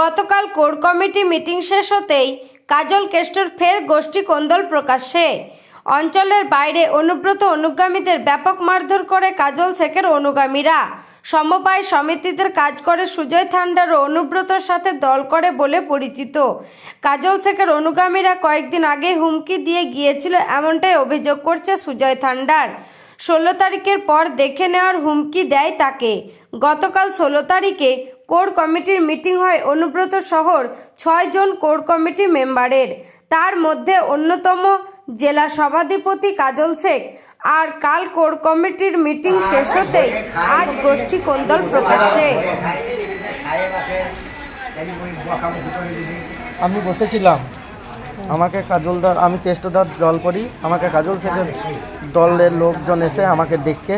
গতকাল core committee meeting শেষ হতেই কাজল কেষ্টর ফের গোষ্ঠী কোন্দল প্রকাশ্যে। অঞ্চলের বাইরে অনুব্রত অনুগামীদের ব্যাপক মারধর করে কাজল শেখের অনুগামীরা। সমবায় সমিতিদের কাজ করে সুজয় থান্ডার ও অনুব্রতর সাথে দল করে বলে পরিচিত। কাজল শেখের অনুগামীরা কয়েকদিন আগে হুমকি দিয়ে গিয়েছিল এমনটাই অভিযোগ করছে সুজয় থান্ডার। ষোলো তারিখের পর দেখে নেওয়ার হুমকি দেয় তাকে। গতকাল ষোলো তারিখে কোর কমিটির মিটিং হয় অনুব্রত শহর ছয় জন কোর কমিটি মেম্বারের। তার মধ্যে অন্যতম জেলা সভাধিপতি কাজল শেখ। আর কাল কোর কমিটির মিটিং শেষ হতেই আজ গোষ্ঠী কোন্দল প্রকাশ্যে। আমি বসেছিলাম। আমাকে কাজলদার, আমি কেষ্টদার দল করি। আমাকে কাজল শেখের দলের লোকজন এসে আমাকে ডেকে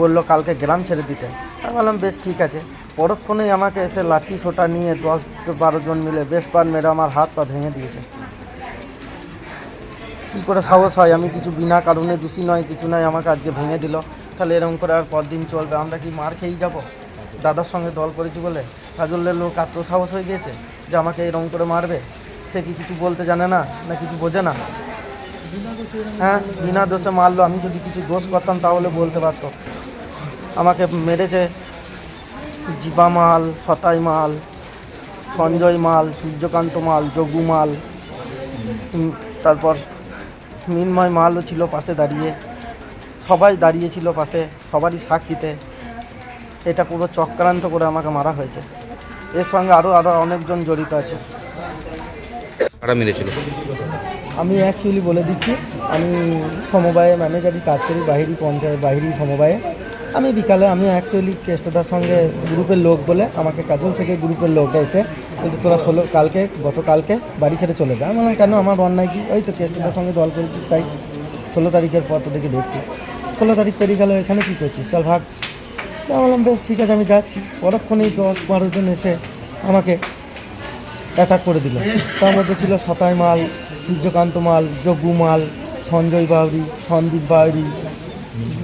বলল, কালকে গ্রাম ছেড়ে দিতে। আমি বললাম, বেশ, ঠিক আছে। পরক্ষণেই আমাকে এসে লাঠি সোটা নিয়ে দশ বারো জন মিলে বেশ পার মেরে আমার হাত পা ভেঙে দিয়েছে। কী করে সাহস হয়? আমি কিছু বিনা কারণে দোষী নয়, কিছু নয়, আমাকে আজকে ভেঙে দিল। তাহলে এরকম করে আর পরদিন চলবে? আমরা কি মার খেয়েই যাব? দাদার সঙ্গে দল করেছি বলে কাজলের লোক আত্ম সাহস হয়ে গিয়েছে যে আমাকে এরকম করে মারবে? সে কি কিছু বলতে জানে না না কিছু বোঝে না? হ্যাঁ বিনা দোষে মারলো। আমি যদি কিছু দোষ করতাম তাহলে বলতে পারতো। আমাকে মেরেছে জিবা মাল সতাই মাল সঞ্জয় মাল সূর্যকান্ত মাল যোগু মাল তারপর মিনময় মালও ছিল পাশে দাঁড়িয়ে। সবাই দাঁড়িয়েছিল পাশে সবারই সাক্ষীতে। এটা পুরো চক্রান্ত করে আমাকে মারা হয়েছে। এর সঙ্গে আরও আরও অনেকজন জড়িত আছে। আমি অ্যাকচুয়ালি বলে দিচ্ছি আমি সমবায়ে ম্যানেজারই কাজ করি বাহিরি পঞ্চায়েত বাহিরি সমবায়ে। আমি বিকালে, আমি অ্যাকচুয়ালি কেষ্টদার সঙ্গে গ্রুপের লোক বলে আমাকে কাজল থেকে গ্রুপের লোকটা এসে বলছে, তোরা ষোলো কালকে, গতকালকে বাড়ি ছেড়ে চলে যা। আমি বললাম, কেন? আমার অন্যায় কি? ওই তো কেষ্টদার সঙ্গে দল করেছিস, তাই ষোলো তারিখের পর তো দেখে দেখছি। ষোলো তারিখ পেরিয়ে গেল, এখানে কী করছিস? চল ভাগ। আমি বললাম, বেশ, ঠিক আছে, আমি যাচ্ছি। পরক্ষণেই দশ বারো জন এসে আমাকে অ্যাটাক করে দিল। তার মধ্যে ছিল সতাই মাল, সূর্যকান্ত মাল যজ্ঞু মাল, সঞ্জয় বাউরি, সন্দীপ বাউরি,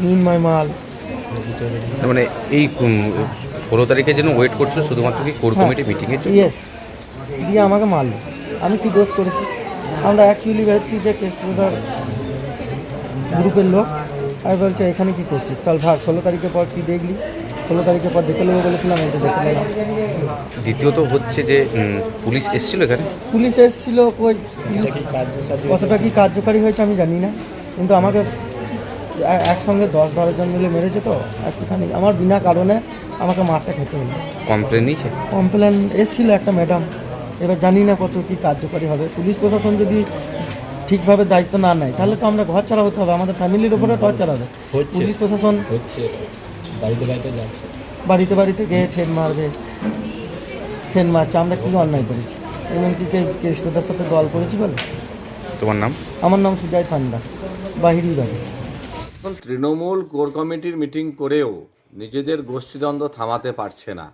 মিনময় মাল মানে এই ষোলো তারিখে যেন ওয়েট করছিল শুধুমাত্র কি কোর কমিটি জন্য? ইয়েস দিয়ে আমাকে মারলো। আমি কি দোষ করেছি? আমরা অ্যাকচুয়ালি ভাবছি যে কেষ্টদার গ্রুপের লোক। আমি বলছে এখানে কি করছিস? তাহলে ভাগ ষোলো তারিখের পর কি দেখলি? ষোলো তারিখের পর দেখে নেব বলেছিলাম এটা দেখে নিলাম। দ্বিতীয়ত হচ্ছে যে পুলিশ এসেছিল এখানে? পুলিশ এসেছিল কই? কতটা কি কার্যকারী হয়েছে আমি জানি না। কিন্তু আমাকে একসঙ্গে দশ বারো জন মিলে মেরেছে তো একটুখানি। আমার বিনা কারণে আমাকে মারটা খেতে হলো। কমপ্লেন নিয়েছে? কমপ্লেন এসেছিল একটা ম্যাডাম এবার জানি না কত কি কার্যকারী হবে। পুলিশ প্রশাসন যদি ঠিকভাবে দায়িত্ব না নেয় তাহলে তো আমরা ঘর ছাড়া হতে হবে। আমাদের ফ্যামিলির উপরে টর্চার হবে। পুলিশ প্রশাসন হচ্ছে। বাড়িতে বাড়িতে যাচ্ছে। বাড়িতে বাড়িতে গিয়ে ঠেন মারবে ঠেন মারছে। আমরা কি অন্যায় করেছি? এমনকি কে কেষ্টদার সাথে দল করেছি বলে? তোমার নাম? আমার নাম সুজয় ঠান্ডা বাহিরি বাড়ি। এখন তৃণমূল কোর কমিটির মিটিং করেও নিজেদের গোষ্ঠীদ্বন্দ্ব থামাতে পারছে না।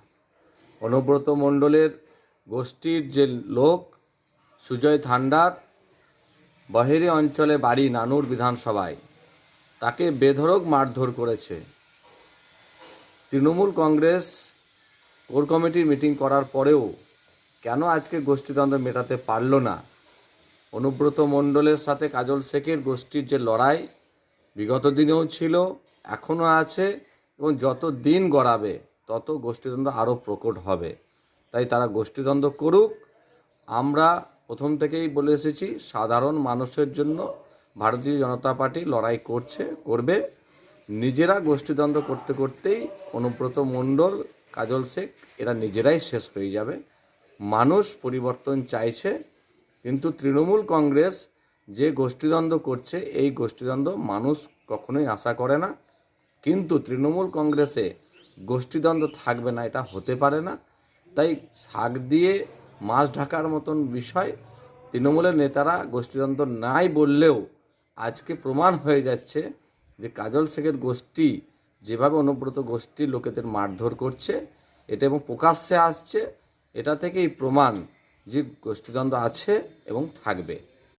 অনুব্রত মণ্ডলের গোষ্ঠীর যে লোক, সুজয় থান্ডার, বহেরি অঞ্চলে বাড়ি নানুর বিধানসভায়, তাকে বেধড়ক মারধর করেছে। তৃণমূল কংগ্রেস কোর কমিটির মিটিং করার পরেও কেন আজকে গোষ্ঠীদ্বন্দ্ব মেটাতে পারল না? অনুব্রত মণ্ডলের সাথে কাজল শেখের গোষ্ঠীর যে লড়াই বিগত দিনেও ছিল, এখনও আছে এবং যত দিন গড়াবে, তত গোষ্ঠীদ্বন্দ্ব আরও প্রকট হবে। তাই তারা গোষ্ঠীদ্বন্দ্ব করুক। আমরা প্রথম থেকেই বলে এসেছি, সাধারণ মানুষের জন্য ভারতীয় জনতা পার্টি লড়াই করছে, করবে। নিজেরা গোষ্ঠীদ্বন্দ্ব করতে করতেই অনুব্রত মণ্ডল, কাজল শেখ, এরা নিজেরাই শেষ হয়ে যাবে। মানুষ পরিবর্তন চাইছে, কিন্তু তৃণমূল কংগ্রেস যে গোষ্ঠীদ্বন্দ্ব করছে, এই গোষ্ঠীদ্বন্দ্ব মানুষ কখনোই আশা করে না। কিন্তু তৃণমূল কংগ্রেসে গোষ্ঠীদ্বন্দ্ব থাকবে না, এটা হতে পারে না। তাই শাক দিয়ে মাছ ঢাকার মতন বিষয় তৃণমূলের নেতারা গোষ্ঠীদ্বন্দ্ব নাই বললেও আজকে প্রমাণ হয়ে যাচ্ছে যে কাজল শেখের গোষ্ঠী যেভাবে অনুব্রত গোষ্ঠীর লোকেদের মারধর করছে, এটা এবং প্রকাশ্যে আসছে, এটা থেকেই প্রমাণ যে গোষ্ঠীদ্বন্দ্ব আছে এবং থাকবে।